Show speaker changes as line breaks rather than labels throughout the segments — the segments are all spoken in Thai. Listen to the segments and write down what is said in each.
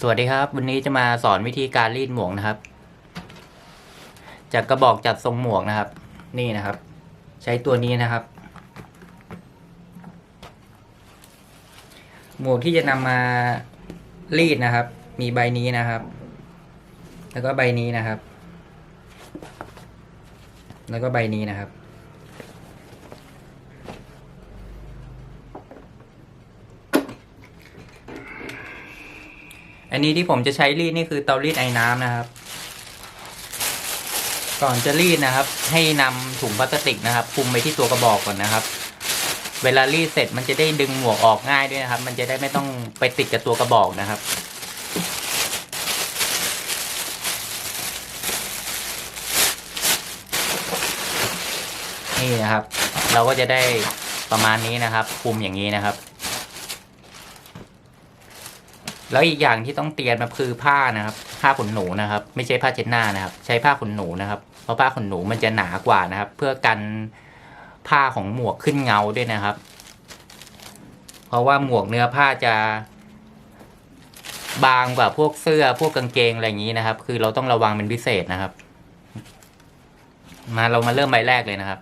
สวัสดีครับ วันนี้จะมาสอนวิธีการรีดหมวกนะครับ จากกระบอกจัดทรงหมวกนะครับ นี่นะครับ ใช้ตัวนี้นะครับ หมวกที่จะนำมารีดนะครับ มีใบนี้นะครับ แล้วก็ใบนี้นะครับ แล้วก็ใบนี้นะครับ อันนี้ที่ผมจะใช้รีดนี่คือเตารีดไอ้น้ำนะครับ ก่อนจะรีดนะครับ ให้นำถุงพลาสติกนะครับคลุมไปที่ตัวกระบอกก่อนนะครับ เวลารีดเสร็จมันจะได้ดึงหมวกออกง่ายด้วยนะครับ มันจะได้ไม่ต้องไปติดกับตัวกระบอกนะครับนี่นะครับ เราก็จะได้ประมาณนี้นะครับคุมอย่างนี้นะครับ แล้วอีกอย่างที่ต้องเตรียมนะคือผ้านะครับ ผ้าขนหนูนะครับ ไม่ใช่ผ้าเช็ดหน้านะครับ ใช้ผ้าขนหนูนะครับ เพราะผ้าขนหนูมันจะหนากว่านะครับ เพื่อกันผ้าของหมวกขึ้นเงาด้วยนะครับ เพราะว่าหมวกเนื้อผ้าจะ บางกว่าพวกเสื้อพวกกางเกงอะไรอย่างนี้นะครับ คือเราต้องระวังเป็นพิเศษนะครับ มาเรามาเริ่มใบแรกเลยนะครับ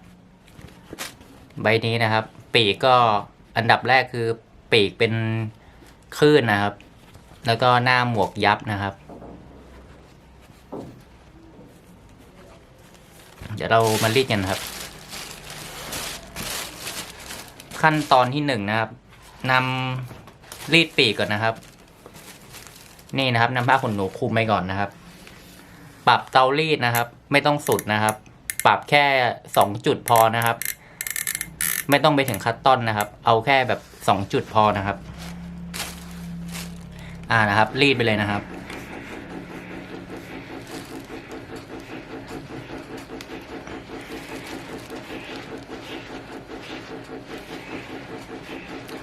ใบนี้นะครับ ปีกก็อันดับแรกคือปีกเป็นคลื่นนะครับ แล้วก็หน้าหมวกยับนะครับ เดี๋ยวเรามารีดกันครับ ขั้นตอนที่หนึ่งนะครับนำรีดปีกก่อนนะครับ นี่นะครับนำผ้าขนหนูคลุมไปก่อนนะครับ ปรับเตารีดนะครับ ไม่ต้องสุดนะครับ ปรับแค่สองจุดพอนะครับ ไม่ต้องไปถึงคัตตอนนะครับ เอาแค่แบบสองจุดพอนะครับ อ่านะครับ รีดไปเลยนะครับ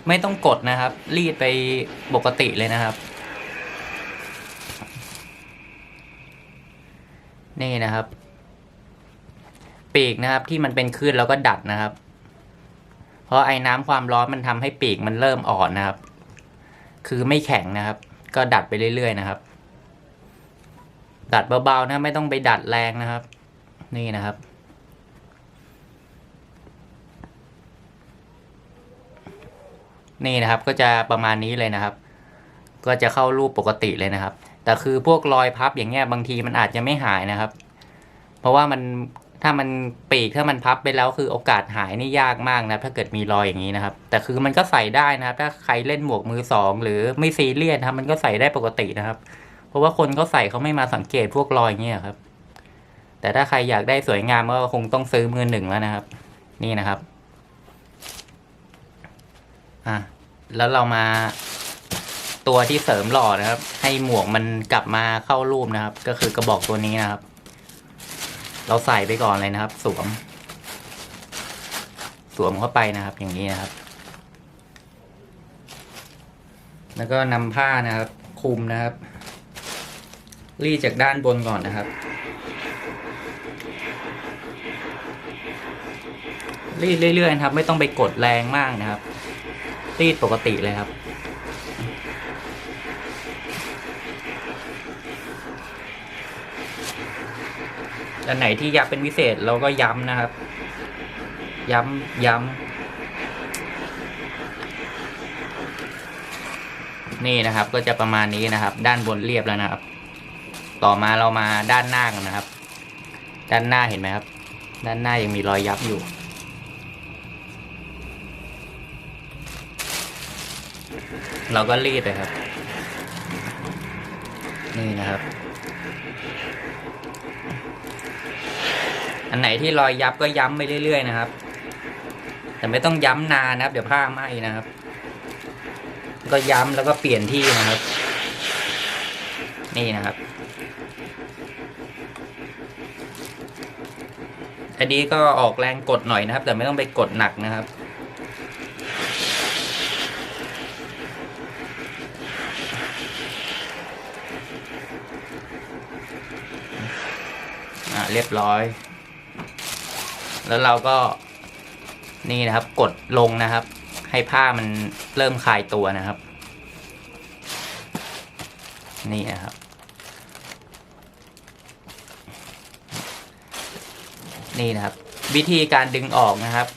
ไม่ต้องกดนะครับ รีดไปปกติเลยนะครับ นี่นะครับ ปีกนะครับที่มันเป็นคลื่นแล้วก็ดัดนะครับเพราะไอ้น้ำความร้อนมันทำให้ปีกมันเริ่มอ่อนนะครับ คือไม่แข็งนะครับ ก็ดัดไปเรื่อยๆนะครับ ดัดเบาๆนะไม่ต้องไปดัดแรงนะครับ นี่นะครับ นี่นะครับก็จะประมาณนี้เลยนะครับ ก็จะเข้ารูปปกติเลยนะครับ แต่คือพวกรอยพับอย่างเงี้ยบางทีมันอาจจะไม่หายนะครับ เพราะว่ามัน ถ้ามันปีกถ้ามันพับไปแล้วคือโอกาสหายนี่ยากมากนะถ้าเกิดมีรอยอย่างนี้นะครับ แต่คือมันก็ใส่ได้นะครับ ถ้าใครเล่นหมวกมือสองหรือไม่ซีเรียสนะครับมันก็ใส่ได้ปกตินะครับ เพราะว่าคนเขาใส่เขาไม่มาสังเกตพวกรอยอย่างเงี้ยครับ แต่ถ้าใครอยากได้สวยงามก็คงต้องซื้อมือหนึ่งแล้วนะครับ นี่นะครับอะแล้วเรามาตัวที่เสริมหล่อนะครับ ให้หมวกมันกลับมาเข้ารูปนะครับ ก็คือกระบอกตัวนี้นะครับ เราใส่ไปก่อนเลยนะครับ สวม สวมเข้าไปนะครับ อย่างนี้นะครับ แล้วก็นำผ้านะครับคลุมนะครับ รีดจากด้านบนก่อนนะครับ รีดเรื่อยๆนะครับ ไม่ต้องไปกดแรงมากนะครับ รีดปกติเลยครับ อันไหนที่อยับเป็นพิเศษเราก็ย้ำนะครับ ย้ำย้ำนี่นะครับ ก็จะประมาณนี้นะครับ ด้านบนเรียบแล้วนะครับ ต่อมาเรามาด้านหน้ากันนะครับ ด้านหน้าเห็นไหมครับ ด้านหน้ายังมีรอยยับอยู่เราก็รีดไปครับ นี่นะครับ อันไหนที่รอยยับก็ย้ำไปเรื่อยๆนะครับ แต่ไม่ต้องย้ำนานนะครับ เดี๋ยวผ้าไหม้นะครับ ก็ย้ำแล้วก็เปลี่ยนที่นะครับ นี่นะครับ อันนี้ก็ออกแรงกดหน่อยนะครับ แต่ไม่ต้องไปกดหนักนะครับเรียบร้อย แล้วเราก็นี่นะครับ กดลงนะครับ ให้ผ้ามันเริ่มคลายตัวนะครับ นี่นะครับ นี่นะครับ วิธีการดึงออกนะครับ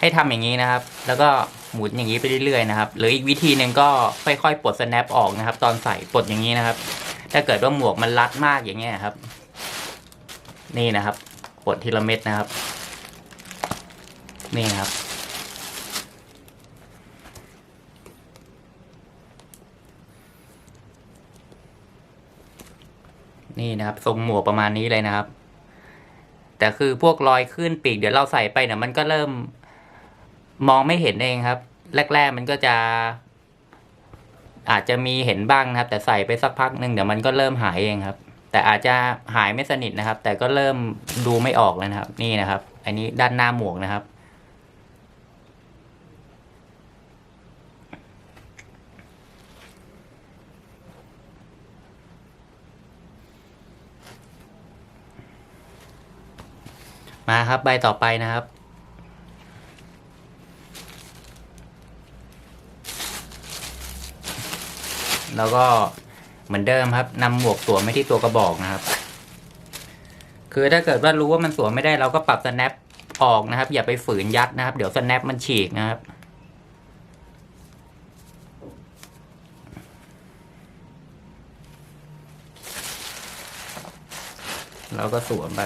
ให้ทำอย่างนี้นะครับ แล้วก็หมุนอย่างนี้ไปเรื่อยๆนะครับ หรืออีกวิธีหนึ่งก็ค่อยๆปลด snap ออกนะครับ ตอนใส่ปลดอย่างนี้นะครับ ถ้าเกิดว่าหมวกมันรัดมากอย่างเงี้ยครับ นี่นะครับ ปลดทีละเม็ดนะครับ นี่ครับ นี่นะครับทรงหมวกประมาณนี้เลยนะครับ แต่คือพวกรอยขึ้นปีกเดี๋ยวเราใส่ไปเนี่ยมันก็เริ่มมองไม่เห็นเองครับ แรก ๆ มันก็จะ อาจจะมีเห็นบ้างนะครับ แต่ใส่ไปสักพักหนึ่งเดี๋ยวมันก็เริ่มหายเองครับ แต่อาจจะหายไม่สนิทนะครับ แต่ก็เริ่มดูไม่ออกแล้วนะครับ นี่นะครับ อันนี้ด้านหน้าหมวกนะครับ มาครับใบต่อไปนะครับแล้วก็ เหมือนเดิมครับนำหมวกสวมไม่ที่ตัวกระบอกนะครับ คือถ้าเกิดว่ารู้ว่ามันสวมไม่ได้เราก็ปรับ snap ออกนะครับ อย่าไปฝืนยัดนะครับ เดี๋ยว snap มันฉีกนะครับเราก็สวมไป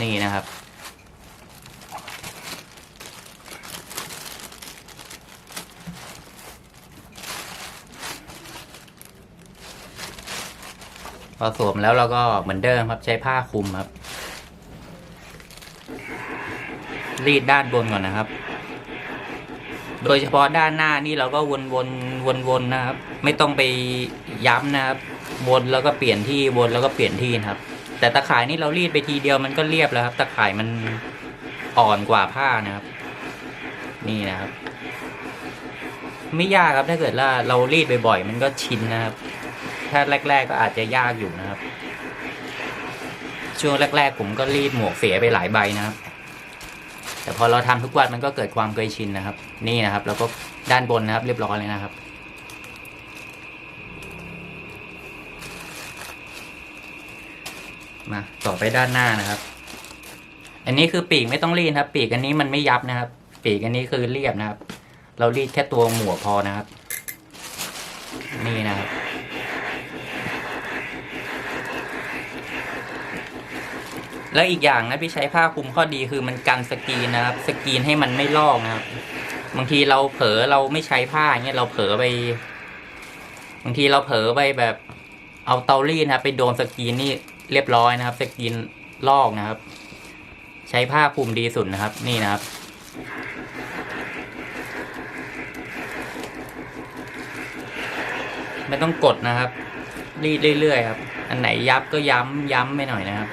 นี่นะครับ อสวมแล้วเราก็เหมือนเดิมครับใช้ผ้าคลุมครับ รีดด้านบนก่อนนะครับ โดยเฉพาะด้านหน้านี่เราก็วนวนวนวนนะครับ ไม่ต้องไปย้ำนะครับ วนแล้วก็เปลี่ยนที่วนแล้วก็เปลี่ยนที่นะครับ แต่ตะข่ายนี่เรารีดไปทีเดียวมันก็เรียบแล้วครับ ตะข่ายมันอ่อนกว่าผ้านะครับ นี่นะครับ ไม่ยากครับถ้าเกิดว่าเรารีดบ่อยๆมันก็ชินนะครับ ถ้าแรก ๆ ก็อาจจะยากอยู่นะครับ ช่วงแรก ๆ ผมก็รีดหมวกเสียไปหลายใบนะครับ แต่พอเราทำทุกวันมันก็เกิดความเคยชินนะครับ นี่นะครับ แล้วก็ด้านบนนะครับ เรียบร้อยเลยนะครับมาต่อไปด้านหน้านะครับ อันนี้คือปีกไม่ต้องรีดครับ ปีกอันนี้มันไม่ยับนะครับ ปีกอันนี้คือเรียบนะครับ เรารีดแค่ตัวหมวกพอนะครับ นี่นะครับ แล้วอีกอย่างนะพี่ใช้ผ้าคลุมข้อดีคือมันกันสกรีนนะครับสกรีนให้มันไม่ลอกนะครับบางทีเราเผลอเราไม่ใช้ผ้าเงี้ยเราเผลอไปบางทีเราเผลอไปแบบเอาเตารีดนะครับไปโดนสกรีนนี่เรียบร้อยนะครับ สกรีนลอกนะครับ ใช้ผ้าคลุมดีสุดนะครับ นี่นะครับไม่ต้องกดนะครับ รีดเรื่อยๆครับ อันไหนยับก็ย้ำย้ำไปหน่อยนะครับ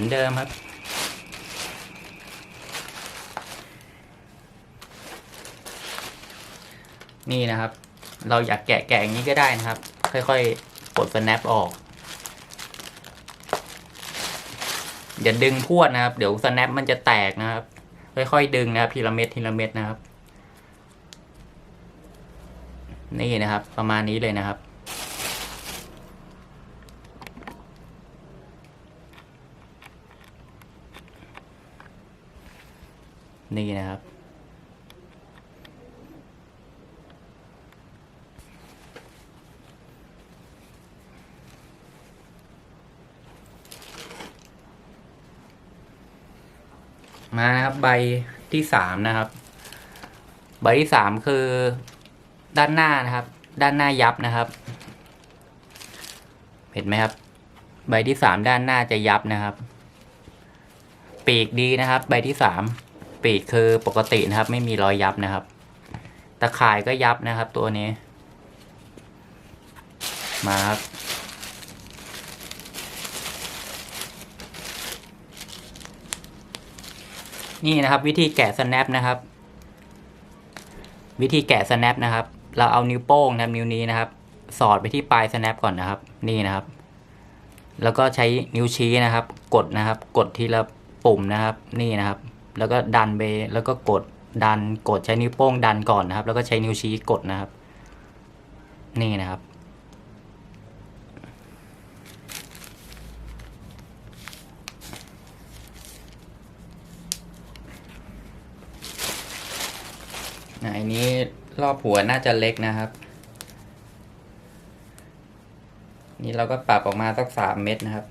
มือนเดิมครับ นี่นะครับ เราอยากแกะแกะอย่างนี้ก็ได้นะครับ ค่อยๆปลด snap ออกอย่าดึงพวดนะครับ เดี๋ยว snap มันจะแตกนะครับ ค่อยๆดึงนะครับทีละเม็ดทีละเม็ดนะครับ นี่นะครับ ประมาณนี้เลยนะครับ นี่นะครับ มานะครับใบที่สามนะครับ ใบที่สามคือด้านหน้านะครับ ด้านหน้ายับนะครับ เห็นไหมครับ ใบที่สามด้านหน้าจะยับนะครับ ปีกดีนะครับ ใบที่สาม ปีกคือปกตินะครับ ไม่มีรอยยับนะครับ ตะข่ายก็ยับนะครับ ตัวนี้ มาครับนี่นะครับวิธีแกะ snap นะครับ วิธีแกะ snap นะครับ เราเอานิ้วโป้งนะครับนิ้วนี้นะครับ สอดไปที่ปลาย snap ก่อนนะครับ นี่นะครับ แล้วก็ใช้นิ้วชี้นะครับ กดนะครับ กดทีละปุ่มนะครับ นี่นะครับ แล้วก็ดันไปแล้วก็กดดันกดใช้นิ้วโป้งดันก่อนนะครับ แล้วก็ใช้นิ้วชี้กดนะครับ นี่นะครับ อันนี้รอบหัวน่าจะเล็กนะครับ นี่เราก็ปรับออกมาสักสามเม็ดนะครับ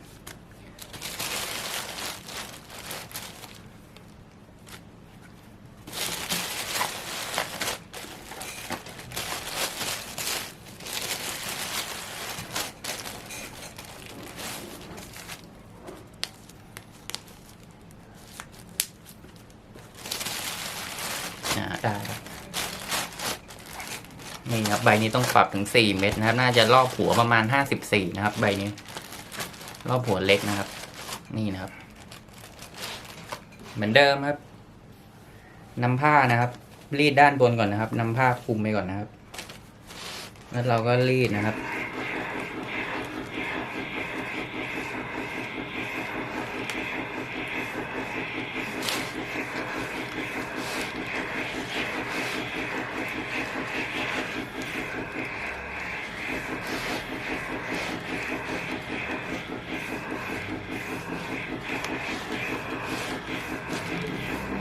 นี่ครับใบนี้ต้องปรับถึงสี่เม็ดนะครับ น่าจะรอบหัวประมาณห้าสิบสี่นะครับ ใบนี้ รอบหัวเล็กนะครับ นี่นะครับ เหมือนเดิมครับนำผ้านะครับ รีดด้านบนก่อนนะครับนำผ้าคลุมไปก่อนนะครับ แล้วเราก็รีดนะครับ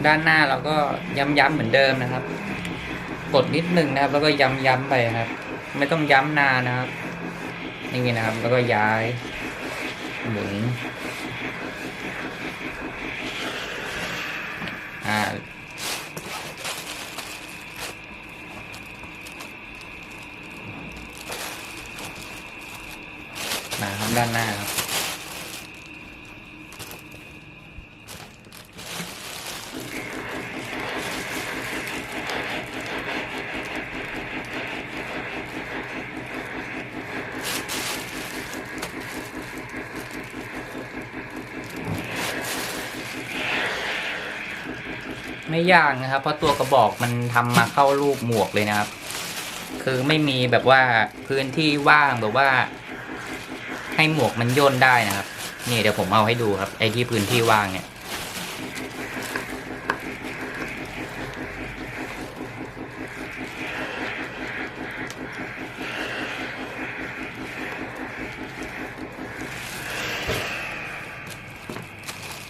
ด้านหน้าเราก็ย้ำๆเหมือนเดิมนะครับ กดนิดนึงนะครับ แล้วก็ย้ำๆไปครับ ไม่ต้องย้ำนานนะครับนี่นะครับ แล้วก็ย้ายหมุนอ่ามาครับด้านหน้าครับ ไม่ยากนะครับ เพราะตัวกระบอกมันทำมาเข้ารูปหมวกเลยนะครับ คือไม่มีแบบว่าพื้นที่ว่างแบบว่า ให้หมวกมันย่นได้นะครับ นี่เดี๋ยวผมเอาให้ดูครับ ไอ้ที่พื้นที่ว่างเนี่ย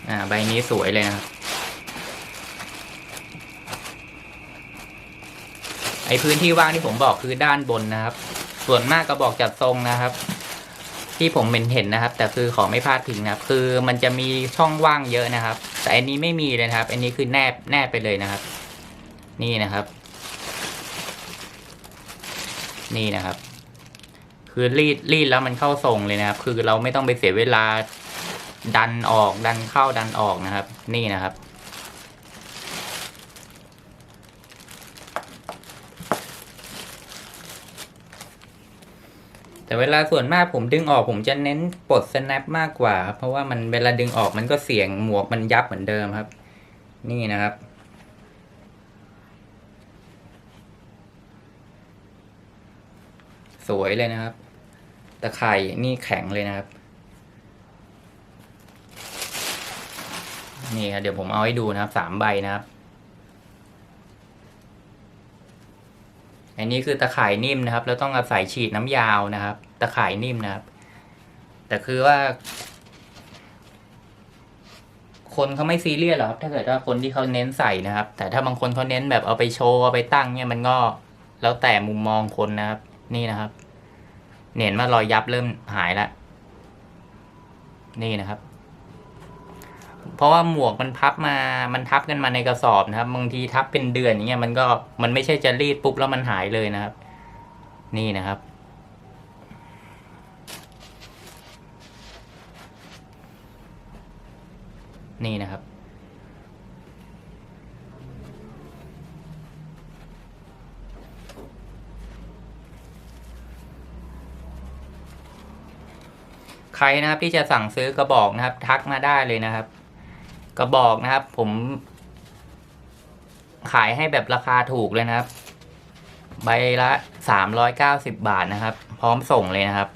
อ่าใบนี้สวยเลยนะครับ ไอพื้นที่ว่างที่ผมบอกคือด้านบนนะครับ ส่วนมากกระบอกจัดทรงนะครับ ที่ผมเห็นเห็นนะครับ แต่คือขอไม่พลาดพิงนะครับ คือมันจะมีช่องว่างเยอะนะครับ แต่อันนี้ไม่มีเลยนะครับ อันนี้คือแนบแนบไปเลยนะครับ นี่นะครับ นี่นะครับ คือรีดรีดแล้วมันเข้าทรงเลยนะครับ คือเราไม่ต้องไปเสียเวลาดันออกดันเข้าดันออกนะครับ นี่นะครับ แต่เวลาส่วนมากผมดึงออกผมจะเน้นปลด snap มากกว่า เพราะว่ามันเวลาดึงออกมันก็เสียงหมวกมันยับเหมือนเดิมครับ นี่นะครับ สวยเลยนะครับ ตะไคร่นี่แข็งเลยนะครับ นี่ครับเดี๋ยวผมเอาให้ดูนะครับสามใบนะครับ อันนี้คือตะข่ายนิ่มนะครับแล้วต้องอาศัยฉีดน้ำยาวนะครับ ตะข่ายนิ่มนะครับ แต่คือว่า คนเขาไม่ซีเรียสหรอกครับถ้าเกิดว่าคนที่เขาเน้นใส่นะครับ แต่ถ้าบางคนเขาเน้นแบบเอาไปโชว์เอาไปตั้งเนี่ยมันก็แล้วแต่มุมมองคนนะครับ นี่นะครับเห็นว่ารอยยับเริ่มหายแล้วนี่นะครับ เพราะว่าหมวกมันพับมา มันทับกันมาในกระสอบนะครับบางทีทับเป็นเดือนอย่างเงี้ยมันก็มันไม่ใช่จะรีดปุ๊บแล้วมันหายเลยนะครับ นี่นะครับ นี่นะครับใครนะครับที่จะสั่งซื้อกระบอกนะครับ ทักมาได้เลยนะครับ กระบอกนะครับ ผมขายให้แบบราคาถูกเลยนะครับ ใบละสามร้อยเก้าสิบบาทนะครับ พร้อมส่งเลยนะครับ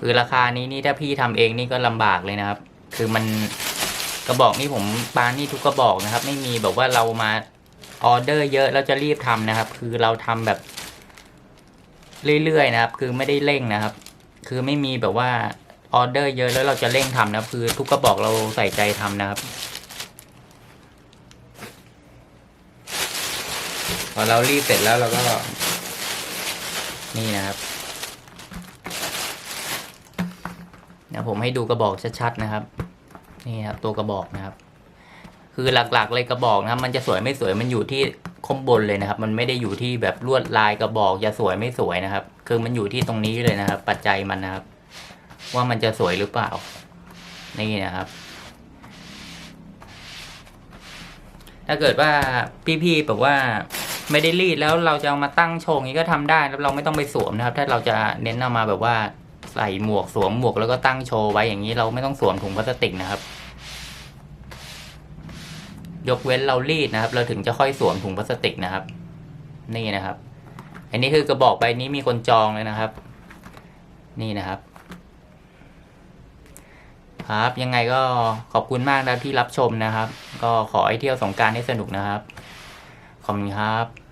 คือราคานี้นี่ถ้าพี่ทำเองนี่ก็ลำบากเลยนะครับ คือมันกระบอกนี่ผมปานี่ทุกกระบอกนะครับ ไม่มีแบบว่าเรามาออเดอร์เยอะแล้วจะรีบทำนะครับ คือเราทำแบบเรื่อยๆนะครับ คือไม่ได้เร่งนะครับ คือไม่มีแบบว่า ออเดอร์เยอะแล้วเราจะเร่งทำนะ คือทุกกระบอกเราใส่ใจทำนะครับ
พอเรารีดเสร็จแล้วเราก็
นี่นะครับเดี๋ยวผมให้ดูกระบอกชัดๆนะครับ นี่ครับตัวกระบอกนะครับ คือหลักๆเลยกระบอกนะครับ มันจะสวยไม่สวยมันอยู่ที่ข้างบนเลยนะครับ มันไม่ได้อยู่ที่แบบลวดลายกระบอกจะสวยไม่สวยนะครับ คือมันอยู่ที่ตรงนี้เลยนะครับ ปัจจัยมันนะครับ ว่ามันจะสวยหรือเปล่า นี่นะครับ ถ้าเกิดว่าพี่ๆแบบว่าไม่ได้รีดแล้วเราจะเอามาตั้งโชว์อย่างนี้ก็ทำได้แล้วเราไม่ต้องไปสวมนะครับ ถ้าเราจะเน้นเอามาแบบว่าใส่หมวกสวมหมวกแล้วก็ตั้งโชว์ไว้อย่างนี้เราไม่ต้องสวมถุงพลาสติกนะครับ ยกเว้นเรารีดนะครับ เราถึงจะค่อยสวมถุงพลาสติกนะครับ นี่นะครับ อันนี้คือกระบอกใบนี้มีคนจองเลยนะครับ นี่นะครับ ครับ ยังไงก็ขอบคุณมากนะที่รับชมนะครับ ก็ขอให้เที่ยวสงการให้สนุกนะครับ ขอบคุณครับ